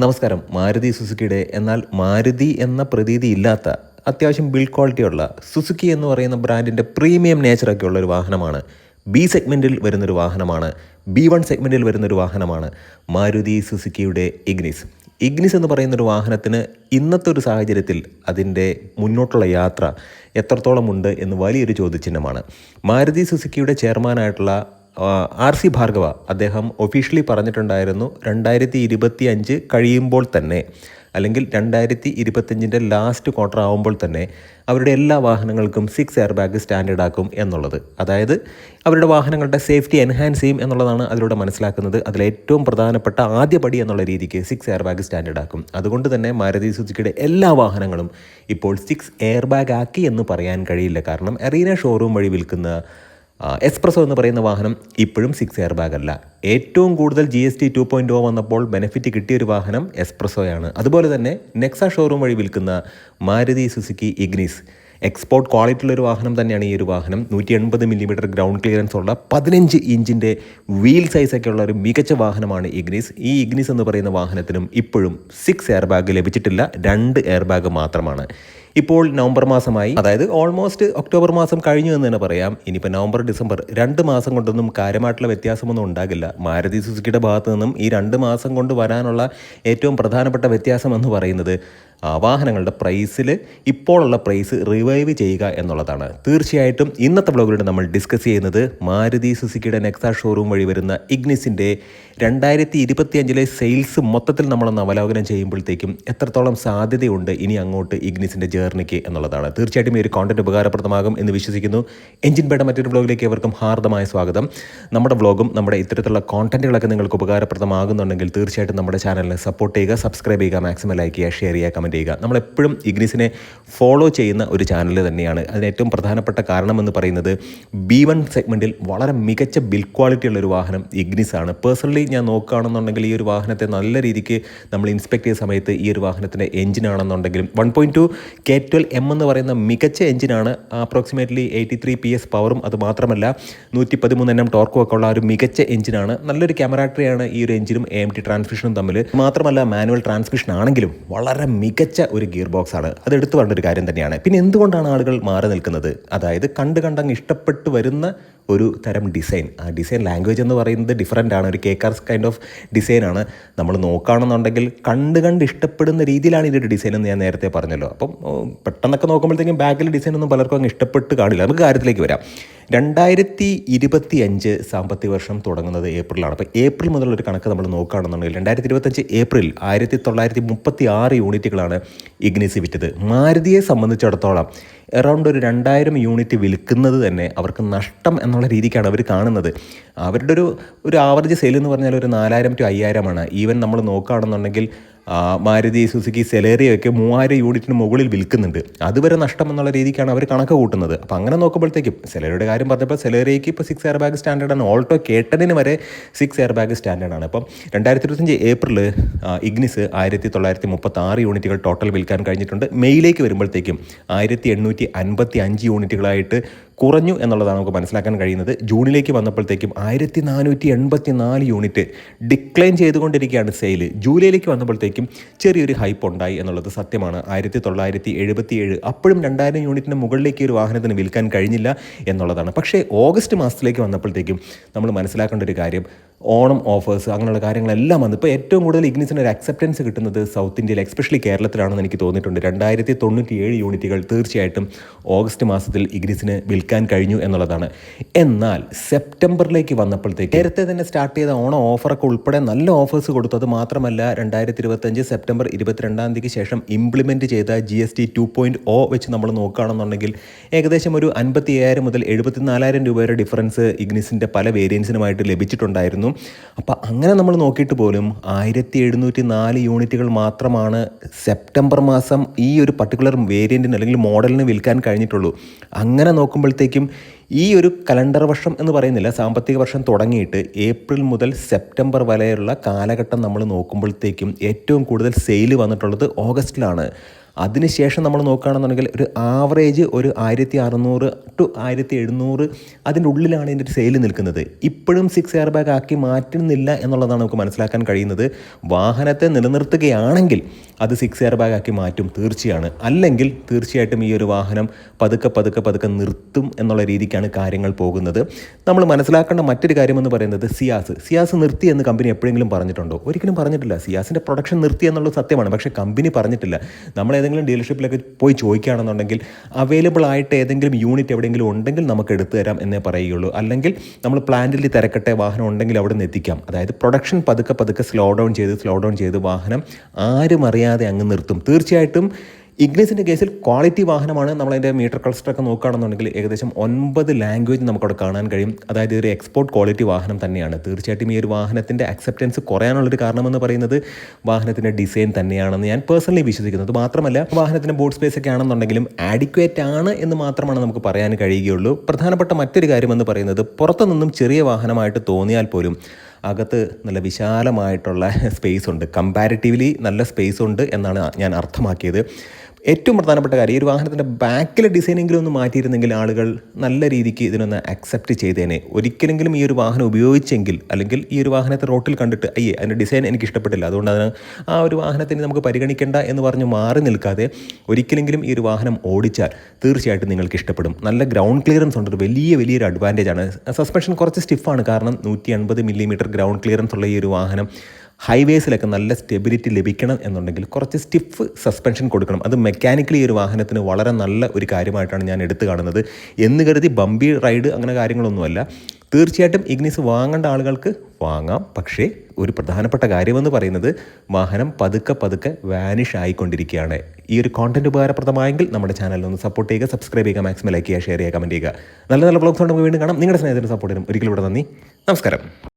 നമസ്കാരം. മാരുതി സുസുക്കിയുടെ എന്നാൽ മാരുതി എന്ന പ്രതീതി ഇല്ലാത്ത അത്യാവശ്യം ബിൽഡ് ക്വാളിറ്റിയുള്ള സുസുക്കി എന്ന് പറയുന്ന ബ്രാൻഡിന്റെ പ്രീമിയം നേച്ചറൊക്കെ ഉള്ള ഒരു വാഹനമാണ്. ബി സെഗ്മെന്റിൽ വരുന്നൊരു വാഹനമാണ്. ബി വൺ സെഗ്മെന്റിൽ വരുന്നൊരു വാഹനമാണ് മാരുതി സുസുക്കിയുടെ ഇഗ്നിസ് ഇഗ്നിസ് എന്ന് പറയുന്നൊരു വാഹനത്തിന് ഇന്നത്തെ ഒരു സാഹചര്യത്തിൽ അതിന്റെ മുന്നോട്ടുള്ള യാത്ര എത്രത്തോളമുണ്ട് എന്ന് വലിയൊരു ചോദ്യചിഹ്നമാണ്. മാരുതി സുസുക്കിയുടെ ചെയർമാനായിട്ടുള്ള ആർ സി ഭാർഗവ അദ്ദേഹം ഒഫീഷ്യലി പറഞ്ഞിട്ടുണ്ടായിരുന്നു രണ്ടായിരത്തി ഇരുപത്തി അഞ്ച് കഴിയുമ്പോൾ തന്നെ അല്ലെങ്കിൽ രണ്ടായിരത്തി ഇരുപത്തഞ്ചിന്റെ ലാസ്റ്റ് ക്വാർട്ടർ ആകുമ്പോൾ തന്നെ അവരുടെ എല്ലാ വാഹനങ്ങൾക്കും സിക്സ് എയർ ബാഗ് സ്റ്റാൻഡേർഡ് ആക്കും എന്നുള്ളത്. അതായത് അവരുടെ വാഹനങ്ങളുടെ സേഫ്റ്റി എൻഹാൻസ് ചെയ്യും എന്നുള്ളതാണ് അതിലൂടെ മനസ്സിലാക്കുന്നത്. അതിലേറ്റവും പ്രധാനപ്പെട്ട ആദ്യപടി എന്നുള്ള രീതിക്ക് സിക്സ് എയർ ബാഗ് സ്റ്റാൻഡേർഡ് ആക്കും. അതുകൊണ്ട് തന്നെ മാരുതി സുസുക്കിയുടെ എല്ലാ വാഹനങ്ങളും ഇപ്പോൾ സിക്സ് എയർ ബാഗ് ആക്കി എന്ന് പറയാൻ കഴിയില്ല. കാരണം എറീന ഷോറൂം വഴി വിൽക്കുന്ന എക്സ്പ്രസോ എന്ന് പറയുന്ന വാഹനം ഇപ്പോഴും സിക്സ് എയർ ബാഗ് അല്ല. ഏറ്റവും കൂടുതൽ G S T two point O വന്നപ്പോൾ ബെനിഫിറ്റ് കിട്ടിയ ഒരു വാഹനം എക്സ്പ്രസോയാണ് അതുപോലെ തന്നെ നെക്സ ഷോറൂം വഴി വിൽക്കുന്ന Maruti Suzuki Ignis export quality ഉള്ള ഒരു വാഹനം തന്നെയാണ് ഈ ഒരു വാഹനം. നൂറ്റി എൺപത് മില്ലിമീറ്റർ ഗ്രൗണ്ട് ക്ലിയറൻസ് ഉള്ള പതിനഞ്ച് ഇഞ്ചിന്റെ വീൽ സൈസൊക്കെ ഉള്ള ഒരു മികച്ച വാഹനമാണ് ഇഗ്നിസ് ഈ ഇഗ്നിസ് എന്ന് പറയുന്ന വാഹനത്തിനും ഇപ്പോഴും സിക്സ് എയർ ബാഗ് ലഭിച്ചിട്ടില്ല. രണ്ട് എയർ ബാഗ് മാത്രമാണ്. ഇപ്പോൾ നവംബർ മാസമായി. അതായത് ഓൾമോസ്റ്റ് ഒക്ടോബർ മാസം കഴിഞ്ഞു എന്ന് തന്നെ പറയാം. ഇനിയിപ്പോൾ നവംബർ ഡിസംബർ രണ്ട് മാസം കൊണ്ടൊന്നും കാര്യമായിട്ടുള്ള വ്യത്യാസമൊന്നും ഉണ്ടാകില്ല. മാരുതി സുസുക്കിയുടെ ഭാഗത്തു നിന്നും ഈ രണ്ട് മാസം കൊണ്ട് വരാനുള്ള ഏറ്റവും പ്രധാനപ്പെട്ട വ്യത്യാസം എന്ന് പറയുന്നത് വാഹനങ്ങളുടെ പ്രൈസിൽ ഇപ്പോഴുള്ള പ്രൈസ് റിവൈവ് ചെയ്യുക എന്നുള്ളതാണ്. തീർച്ചയായിട്ടും ഇന്നത്തെ വ്ളോഗിലൂടെ നമ്മൾ ഡിസ്കസ് ചെയ്യുന്നത് മാരുതി സുസുക്കിയുടെ നെക്സ ഷോറൂം വഴി വരുന്ന ഇഗ്നിസിന്റെ രണ്ടായിരത്തി ഇരുപത്തിയഞ്ചിലെ സെയിൽസ് മൊത്തത്തിൽ നമ്മളൊന്ന് അവലോകനം ചെയ്യുമ്പോഴത്തേക്കും എത്രത്തോളം സാധ്യതയുണ്ട് ഇനി അങ്ങോട്ട് ഇഗ്നിസിന്റെ ജേർണിക്ക് എന്നുള്ളതാണ്. തീർച്ചയായിട്ടും ഈ ഒരു കോണ്ടന്റ് ഉപകാരപ്രദമാകും എന്ന് വിശ്വസിക്കുന്നു. എഞ്ചിൻ പേട മറ്റൊരു വ്ളോഗിലേക്ക് ഏവർക്കും ഹാർദമായ സ്വാഗതം. നമ്മുടെ വ്ളോഗും നമ്മുടെ ഇത്തരത്തിലുള്ള കോണ്ടന്റുകളൊക്കെ നിങ്ങൾക്ക് ഉപകാരപ്രദമാകുന്നുണ്ടെങ്കിൽ തീർച്ചയായിട്ടും നമ്മുടെ ചാനലിനെ സപ്പോർട്ട് ചെയ്യുക സബ്സ്ക്രൈബ് ചെയ്യുക മാക്സിമം ലൈക്ക് ചെയ്യുക ഷെയർ ചെയ്യുക കമന്റ് ചെയ്യുക. നമ്മളെപ്പോഴും ഇഗ്നിസിനെ ഫോളോ ചെയ്യുന്ന ഒരു ചാനൽ തന്നെയാണ്. അതിന് ഏറ്റവും പ്രധാനപ്പെട്ട കാരണം എന്ന് പറയുന്നത് ബി വൺ സെഗ്മെന്റിൽ വളരെ മികച്ച ബിൽഡ് ക്വാളിറ്റി ഉള്ള ഒരു വാഹനം ഇഗ്നിസ് ആണ് പേഴ്സണലി ഞാൻ നോക്കുകയാണെന്നുണ്ടെങ്കിൽ ഈ ഒരു വാഹനത്തെ നല്ല രീതിക്ക് നമ്മൾ ഇൻസ്പെക്ട് ചെയ്ത സമയത്ത് ഈ ഒരു വാഹനത്തിന്റെ എഞ്ചിനാണെന്നുണ്ടെങ്കിലും one point two K twelve M എന്ന് പറയുന്ന മികച്ച എഞ്ചിനാണ് approximately eighty three P S പവറും അത് മാത്രമല്ല നൂറ്റി പതിമൂന്ന് എണ്ണം ടോർക്കും ഒക്കെ ഉള്ള ഒരു മികച്ച എഞ്ചിനാണ്. നല്ലൊരു ക്യാമറാട്ടറിയാണ് ഈ ഒരു എഞ്ചിനും എ എം ടി ട്രാൻസ്മിഷനും തമ്മിൽ. മാത്രമല്ല മാനുവൽ ട്രാൻസ്മിഷൻ ആണെങ്കിലും വളരെ മികച്ച ഒരു ഗിയർ ബോക്സ് ആണ്. അത് എടുത്തു വേണ്ട ഒരു കാര്യം തന്നെയാണ്. പിന്നെ എന്തുകൊണ്ടാണ് ആളുകൾ മാറി നിൽക്കുന്നത്? അതായത് കണ്ട് കണ്ടങ്ങ് ഇഷ്ടപ്പെട്ട് വരുന്ന ഒരു തരം ഡിസൈൻ ആ ഡിസൈൻ ലാംഗ്വേജ് എന്ന് പറയുന്നത് ഡിഫറെന്റ് ആണ്. ഒരു കേക്കാർസ് കൈൻഡ് ഓഫ് ഡിസൈനാണ് നമ്മൾ നോക്കുകയാണെന്നുണ്ടെങ്കിൽ കണ്ട് കണ്ട് ഇഷ്ടപ്പെടുന്ന രീതിയിലാണ് ഇതിന്റെ ഡിസൈൻ എന്ന് ഞാൻ നേരത്തെ പറഞ്ഞല്ലോ. അപ്പം പെട്ടെന്നൊക്കെ നോക്കുമ്പോഴത്തേക്കും ബാഗിലെ ഡിസൈൻ ഒന്നും പലർക്കും അങ്ങ് ഇഷ്ടപ്പെട്ട് കാണില്ല. നമുക്ക് കാര്യത്തിലേക്ക് വരാം. രണ്ടായിരത്തി ഇരുപത്തി അഞ്ച് സാമ്പത്തിക വർഷം തുടങ്ങുന്നത് ഏപ്രിലാണ്. അപ്പോൾ ഏപ്രിൽ മുതലുള്ളൊരു കണക്ക് നമ്മൾ നോക്കുകയാണെന്നുണ്ടെങ്കിൽ രണ്ടായിരത്തി ഇരുപത്തഞ്ച് ഏപ്രിൽ ആയിരത്തി തൊള്ളായിരത്തി മുപ്പത്തി ആറ് യൂണിറ്റുകളാണ് ഇഗ്നിസ് വിറ്റത്. മാരുതിയെ സംബന്ധിച്ചിടത്തോളം എറൗണ്ട് ഒരു രണ്ടായിരം യൂണിറ്റ് വിൽക്കുന്നത് തന്നെ അവർക്ക് നഷ്ടം എന്നുള്ള രീതിക്കാണ് അവർ കാണുന്നത്. അവരുടെ ഒരു ഒരു ആവറേജ് സെയിൽ എന്ന് പറഞ്ഞാൽ ഒരു നാലായിരം ടു അയ്യായിരമാണ്. ഈവൻ നമ്മൾ നോക്കുകയാണെന്നുണ്ടെങ്കിൽ മാരുതി സുസുക്കി സെലേറിയൊക്കെ മൂവായിരം യൂണിറ്റിന് മുകളിൽ വിൽക്കുന്നുണ്ട്. അതുവരെ നഷ്ടം എന്നുള്ള രീതിക്കാണ് അവർ കണക്ക് കൂട്ടുന്നത്. അപ്പോൾ അങ്ങനെ നോക്കുമ്പോഴത്തേക്കും സെലേറിയുടെ കാര്യം പറഞ്ഞപ്പോൾ സെലേറിയയ്ക്ക് ഇപ്പോൾ സിക്സ് എയർ ബാഗ് സ്റ്റാൻഡേർഡാണ് ഓൾട്ടോ കേട്ടതിന് വരെ സിക്സ് എയർ ബാഗ് സ്റ്റാൻഡേർഡാണ് അപ്പം രണ്ടായിരത്തി ഇരുപത്തഞ്ച് ഏപ്രിൽ ഇഗ്നിസ് ആയിരത്തി തൊള്ളായിരത്തി മുപ്പത്തി ആറ് യൂണിറ്റുകൾ ടോട്ടൽ വിൽക്കാൻ കഴിഞ്ഞിട്ടുണ്ട്. മെയിലേക്ക് വരുമ്പോഴത്തേക്കും ആയിരത്തി എണ്ണൂറ്റി അൻപത്തി അഞ്ച് യൂണിറ്റുകളായിട്ട് കുറഞ്ഞു എന്നുള്ളതാണ് നമുക്ക് മനസ്സിലാക്കാൻ കഴിയുന്നത്. ജൂണിലേക്ക് വന്നപ്പോഴത്തേക്കും ആയിരത്തി നാനൂറ്റി എൺപത്തി നാല് യൂണിറ്റ് ഡിക്ലൈൻ ചെയ്തുകൊണ്ടിരിക്കുകയാണ് സെയിൽ. ജൂലൈയിലേക്ക് വന്നപ്പോഴത്തേക്കും ചെറിയൊരു ഹൈപ്പ് ഉണ്ടായി എന്നുള്ളത് സത്യമാണ്. ആയിരത്തി തൊള്ളായിരത്തി എഴുപത്തി ഏഴ് അപ്പോഴും രണ്ടായിരം യൂണിറ്റിന് മുകളിലേക്ക് ഒരു വാഹനത്തിന് വിൽക്കാൻ കഴിഞ്ഞില്ല എന്നുള്ളതാണ്. പക്ഷേ ഓഗസ്റ്റ് മാസത്തിലേക്ക് വന്നപ്പോഴത്തേക്കും നമ്മൾ മനസ്സിലാക്കേണ്ട ഒരു കാര്യം ഓണം ഓഫേഴ്സ് അങ്ങനെയുള്ള കാര്യങ്ങളെല്ലാം വന്നു. ഇപ്പോൾ ഏറ്റവും കൂടുതൽ ഇഗ്നിസിന് ഒരു അക്സെപ്റ്റൻസ് കിട്ടുന്നത് സൗത്ത് ഇന്ത്യയിൽ എക്സ്പെഷ്യലി കേരളത്തിലാണെന്ന് എനിക്ക് തോന്നിയിട്ടുണ്ട്. രണ്ടായിരത്തി തൊണ്ണൂറ്റി ഏഴ് യൂണിറ്റുകൾ തീർച്ചയായിട്ടും ഓഗസ്റ്റ് മാസത്തിൽ ഇഗ്നിസിന് വിൽക്കാൻ കഴിഞ്ഞു എന്നുള്ളതാണ്. എന്നാൽ സെപ്റ്റംബറിലേക്ക് വന്നപ്പോഴത്തേക്ക് നേരത്തെ തന്നെ സ്റ്റാർട്ട് ചെയ്ത ഓണം ഓഫറൊക്കെ ഉൾപ്പെടെ നല്ല ഓഫേഴ്സ് കൊടുത്തത് മാത്രമല്ല രണ്ടായിരത്തി ഇരുപത്തഞ്ച് സെപ്റ്റംബർ ഇരുപത്തിരണ്ടാം തീയതിക്ക് ശേഷം ഇംപ്ലിമെന്റ് ചെയ്ത G S T two point O വെച്ച് നമ്മൾ നോക്കുകയാണെന്നുണ്ടെങ്കിൽ ഏകദേശം ഒരു അൻപത്തി അയ്യായിരം മുതൽ എഴുപത്തിനാലായിരം രൂപയുടെ ഡിഫറൻസ് ഇഗ്നിസിന്റെ പല വേരിയൻസിനുമായിട്ട് ലഭിച്ചിട്ടുണ്ടായിരുന്നു. അപ്പോൾ അങ്ങനെ നമ്മൾ നോക്കിയിട്ട് പോലും ആയിരത്തി എഴുന്നൂറ്റി നാല് യൂണിറ്റുകൾ മാത്രമാണ് സെപ്റ്റംബർ മാസം ഈ ഒരു പർട്ടിക്കുലർ വേരിയന്റിന് അല്ലെങ്കിൽ മോഡലിന് വിൽക്കാൻ കഴിഞ്ഞിട്ടുള്ളൂ. അങ്ങനെ നോക്കുമ്പോഴത്തേക്കും ഈ ഒരു കലണ്ടർ വർഷം എന്ന് പറയുന്നില്ല സാമ്പത്തിക വർഷം തുടങ്ങിയിട്ട് ഏപ്രിൽ മുതൽ സെപ്റ്റംബർ വരെയുള്ള കാലഘട്ടം നമ്മൾ നോക്കുമ്പോഴത്തേക്കും ഏറ്റവും കൂടുതൽ സെയിൽ വന്നിട്ടുള്ളത് ഓഗസ്റ്റിലാണ്. അതിനുശേഷം നമ്മൾ നോക്കുകയാണെന്നുണ്ടെങ്കിൽ ഒരു ആവറേജ് ഒരു ആയിരത്തി അറുന്നൂറ് ടു ആയിരത്തി എഴുന്നൂറ് അതിന്റെ ഉള്ളിലാണ് ഇതിന്റെ സെയിൽ നിൽക്കുന്നത്. ഇപ്പോഴും സിക്സ് എയർ ബാഗ് ആക്കി മാറ്റുന്നില്ല എന്നുള്ളതാണ് നമുക്ക് മനസ്സിലാക്കാൻ കഴിയുന്നത്. വാഹനത്തെ നിലനിർത്തുകയാണെങ്കിൽ അത് സിക്സ് എയർ ബാഗ് ആക്കി മാറ്റും തീർച്ചയാണ്. അല്ലെങ്കിൽ തീർച്ചയായിട്ടും ഈ ഒരു വാഹനം പതുക്കെ പതുക്കെ പതുക്കെ നിർത്തും എന്നുള്ള രീതിക്കാണ് കാര്യങ്ങൾ പോകുന്നത്. നമ്മൾ മനസ്സിലാക്കേണ്ട മറ്റൊരു കാര്യമെന്ന് പറയുന്നത് സിയാസ്. സിയാസ് നിർത്തി എന്ന് കമ്പനി എപ്പോഴെങ്കിലും പറഞ്ഞിട്ടുണ്ടോ? ഒരിക്കലും പറഞ്ഞിട്ടില്ല. സിയാസിന്റെ പ്രൊഡക്ഷൻ നിർത്തി എന്നുള്ളത് സത്യമാണ്. പക്ഷേ കമ്പനി പറഞ്ഞിട്ടില്ല. നമ്മൾ ഏതെങ്കിലും ഡീലർഷിപ്പിലൊക്കെ പോയി ചോദിക്കുകയാണെന്നുണ്ടെങ്കിൽ അവൈലബിൾ ആയിട്ട് ഏതെങ്കിലും യൂണിറ്റ് എവിടെയെങ്കിലും ഉണ്ടെങ്കിൽ നമുക്ക് എടുത്തു തരാം എന്നേ പറയുകയുള്ളൂ. അല്ലെങ്കിൽ നമ്മൾ പ്ലാന്റിൽ തിരക്കട്ടെ വാഹനം ഉണ്ടെങ്കിൽ അവിടെ നിന്ന് എത്തിക്കാം. അതായത് പ്രൊഡക്ഷൻ പതുക്കെ പതുക്കെ സ്ലോ ഡൗൺ ചെയ്ത് സ്ലോ ഡൗൺ ചെയ്ത് വാഹനം ആരും അറിയാതെ അങ്ങ് നിർത്തും. തീർച്ചയായിട്ടും ഇഗ്നിസിന്റെ കേസിൽ ക്വാളിറ്റി വാഹനമാണ് നമ്മളതിന്റെ മീറ്റർ ക്ലസ്റ്ററൊക്കെ നോക്കുകയാണെന്നുണ്ടെങ്കിൽ ഏകദേശം ഒൻപത് ലാംഗ്വേജ് നമുക്കവിടെ കാണാൻ കഴിയും. അതായത് ഒരു എക്സ്പോർട്ട് ക്വാളിറ്റി വാഹനം തന്നെയാണ്. തീർച്ചയായിട്ടും ഈ ഒരു വാഹനത്തിന്റെ അക്സെപ്റ്റൻസ് കുറയാനുള്ളൊരു കാരണമെന്ന് പറയുന്നത് വാഹനത്തിന്റെ ഡിസൈൻ തന്നെയാണെന്ന് ഞാൻ പേഴ്സണലി വിശ്വസിക്കുന്നത് മാത്രമല്ല വാഹനത്തിന്റെ ബോർഡ് സ്പേസ് ഒക്കെ ആണെന്നുണ്ടെങ്കിലും ആഡിക്വേറ്റ് ആണ് എന്ന് മാത്രമാണ് നമുക്ക് പറയാൻ കഴിയുകയുള്ളൂ. പ്രധാനപ്പെട്ട മറ്റൊരു കാര്യമെന്ന് പറയുന്നത് പുറത്തു നിന്നും ചെറിയ വാഹനമായിട്ട് തോന്നിയാൽ പോലും അകത്ത് നല്ല വിശാലമായിട്ടുള്ള സ്പേസ് ഉണ്ട്. കമ്പാരിറ്റീവ്ലി നല്ല സ്പേസ് ഉണ്ട് എന്നാണ് ഞാൻ അർത്ഥമാക്കിയത്. ഏറ്റവും പ്രധാനപ്പെട്ട കാര്യം ഈ ഒരു വാഹനത്തിന്റെ ബാക്കിലെ ഡിസൈനെങ്കിലും ഒന്ന് മാറ്റിയിരുന്നെങ്കിൽ ആളുകൾ നല്ല രീതിക്ക് ഇതിനൊന്ന് അക്സെപ്റ്റ് ചെയ്തേനെ. ഒരിക്കലെങ്കിലും ഈ ഒരു വാഹനം ഉപയോഗിച്ചെങ്കിൽ അല്ലെങ്കിൽ ഈ ഒരു വാഹനത്തെ റോട്ടിൽ കണ്ടിട്ട് അയ്യേ അതിന്റെ ഡിസൈൻ എനിക്ക് ഇഷ്ടപ്പെട്ടില്ല. അതുകൊണ്ട് അതിന് ആ ഒരു വാഹനത്തിന് നമുക്ക് പരിഗണിക്കേണ്ട എന്ന് പറഞ്ഞ് മാറി നിൽക്കാതെ ഒരിക്കലെങ്കിലും ഈ ഒരു വാഹനം ഓടിച്ചാൽ തീർച്ചയായിട്ടും നിങ്ങൾക്ക് ഇഷ്ടപ്പെടും. നല്ല ഗ്രൗണ്ട് ക്ലിയറൻസ് ഉണ്ട്. വലിയ വലിയൊരു അഡ്വാന്റേജ് ആണ്. സസ്പെൻഷൻ കുറച്ച് സ്റ്റിഫാണ് കാരണം നൂറ്റി അൻപത് മില്ലിമീറ്റർ ഗ്രൗണ്ട് ക്ലിയറൻസ് ഉള്ള ഈ ഒരു വാഹനം ഹൈവേസിലൊക്കെ നല്ല സ്റ്റെബിലിറ്റി ലഭിക്കണം എന്നുണ്ടെങ്കിൽ കുറച്ച് സ്റ്റിഫ് സസ്പെൻഷൻ കൊടുക്കണം. അത് മെക്കാനിക്കലി ഒരു വാഹനത്തിന് വളരെ നല്ല ഒരു കാര്യമായിട്ടാണ് ഞാൻ എടുത്തു കാണുന്നത്. എന്ന് കരുതി ബമ്പി റൈഡ് അങ്ങനെ കാര്യങ്ങളൊന്നുമല്ല. തീർച്ചയായിട്ടും ഇഗ്നിസ് വാങ്ങേണ്ട ആളുകൾക്ക് വാങ്ങാം. പക്ഷേ ഒരു പ്രധാനപ്പെട്ട കാര്യമെന്ന് പറയുന്നത് വാഹനം പതുക്കെ പതുക്കെ വാനിഷ് ആയിക്കൊണ്ടിരിക്കുകയാണ്. ഈ ഒരു കോണ്ടന്റ് ഉപകാരപ്രദമായെങ്കിൽ നമ്മുടെ ചാനലിൽ ഒന്ന് സപ്പോർട്ട് ചെയ്യുക സബ്സ്ക്രൈബ് ചെയ്യുക മാക്സിമം ലൈക്ക് ചെയ്യുക ഷെയർ ചെയ്യുക കമന്റ് ചെയ്യുക. നല്ല നല്ല ബ്ലോഗ്സ് നമുക്ക് വീണ്ടും കാണാം. നിങ്ങളുടെ സ്നേഹത്തിന് സപ്പോർട്ടിനും ഒരിക്കലും ഇവിടെ നന്ദി. നമസ്കാരം.